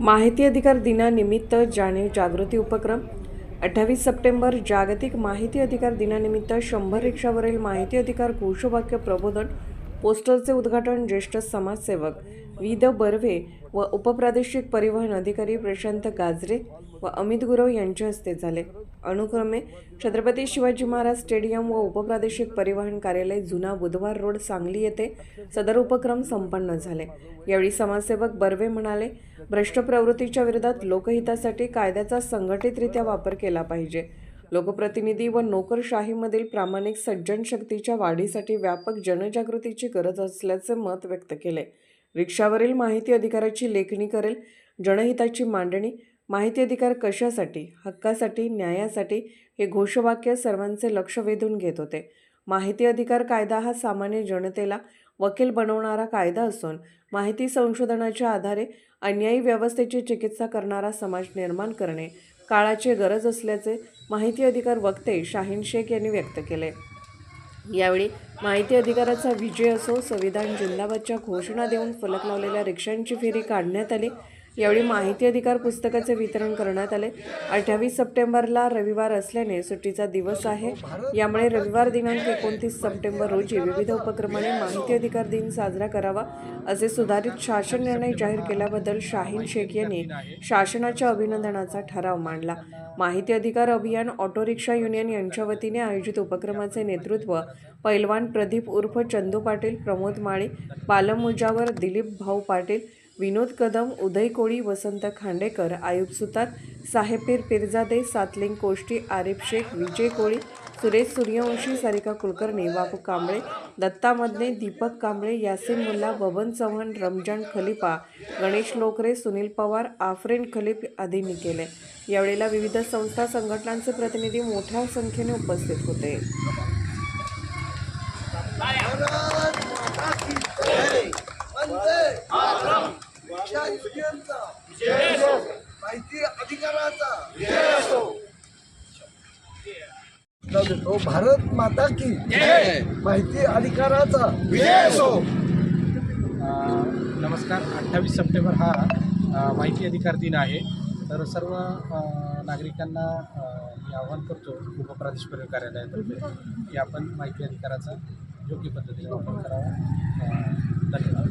माहिती अधिकार दिनानिमित्त जाणीव जागृती उपक्रम. अठ्ठावीस सप्टेंबर जागतिक माहिती अधिकार दिनानिमित्त शंभर रिक्षावरील माहिती अधिकार घोषवाक्य प्रबोधन. पोस्टरचे उद्घाटन ज्येष्ठ समाजसेवक विद बर्वे व उपप्रादेशिक परिवहन अधिकारी प्रशांत गाजरे व अमित गुरव यांच्या हस्ते झाले. अनुक्रमे छत्रपती शिवाजी महाराज स्टेडियम व उपप्रादेशिक परिवहन कार्यालय जुना बुधवार रोड सांगली येथे सदर उपक्रम संपन्न झाले. यावेळी समाजसेवक बर्वे म्हणाले भ्रष्ट प्रवृत्तीच्या विरोधात लोकहितासाठी कायद्याचा संघटितरित्या वापर केला पाहिजे. लोकप्रतिनिधी व नोकरशाहीमधील प्रामाणिक सज्जन शक्तीच्या वाढीसाठी व्यापक जनजागृतीची गरज असल्याचे मत व्यक्त केले. रिक्षावरील माहिती अधिकाराची लेखणी करेल जनहिताची मांडणी माहिती अधिकार कशासाठी हक्कासाठी न्यायासाठी हे घोषवाक्य सर्वांचे लक्ष वेधून घेत होते. माहिती अधिकार कायदा हा सामान्य जनतेला वकील बनवणारा कायदा असून माहिती संशोधनाच्या आधारे अन्यायी व्यवस्थेची चिकित्सा करणारा समाज निर्माण करणे काळाची गरज असल्याचे माहिती अधिकार वक्ते शाहीन शेख यांनी व्यक्त केले. यावेळी माहिती अधिकाराचा विजय असो संविधान जिंदाबादच्या घोषणा देऊन फलक लावलेल्या रिक्षांची फेरी काढण्यात आली. यावेळी माहिती अधिकार पुस्तकाचे वितरण करण्यात आले. अठ्ठावीस सप्टेंबरला रविवार असल्याने सुट्टीचा दिवस आहे. यामुळे रविवार दिनांक एकोणतीस सप्टेंबर रोजी विविध उपक्रमाने माहिती अधिकार दिन साजरा करावा असे सुधारित शासन निर्णय जाहीर केल्याबद्दल शाहीन शेख यांनी शासनाच्या अभिनंदनाचा ठराव मांडला. माहिती अधिकार अभियान ऑटो रिक्षा युनियन यांच्या वतीने आयोजित उपक्रमाचे नेतृत्व पैलवान प्रदीप उर्फ चंदू पाटील प्रमोद माळी बालमुजावर दिलीप भाऊ पाटील विनोद कदम उदय कोळी वसंत खांडेकर आयुब सुतार साहेबपीर पिरजादे सातलिंग कोष्टी आरिफ शेख विजय कोळी सुरेश सूर्यवंशी सारिका कुलकर्णी बापू कांबळे दत्ता मदने दीपक कांबळे यासिन मुल्ला बबन चव्हाण रमजान खलिफा गणेश लोकरे सुनील पवार आफरीन खलीफ आदींनी केले यावेळेला विविध संस्था संघटनांचे प्रतिनिधी मोठ्या संख्येने उपस्थित होते. माहिती अधिकाराचा. जाऊ दे. तो भारत माता की माहिती अधिकाराचा. नमस्कार. अठ्ठावीस सप्टेंबर हा माहिती अधिकार दिन आहे. तर सर्व नागरिकांना मी आवाहन करतो उपप्रादेश पर्यटन कार्यालयातर्फे की आपण माहिती अधिकाराचा योग्य पद्धतीने वापर करावा. धन्यवाद.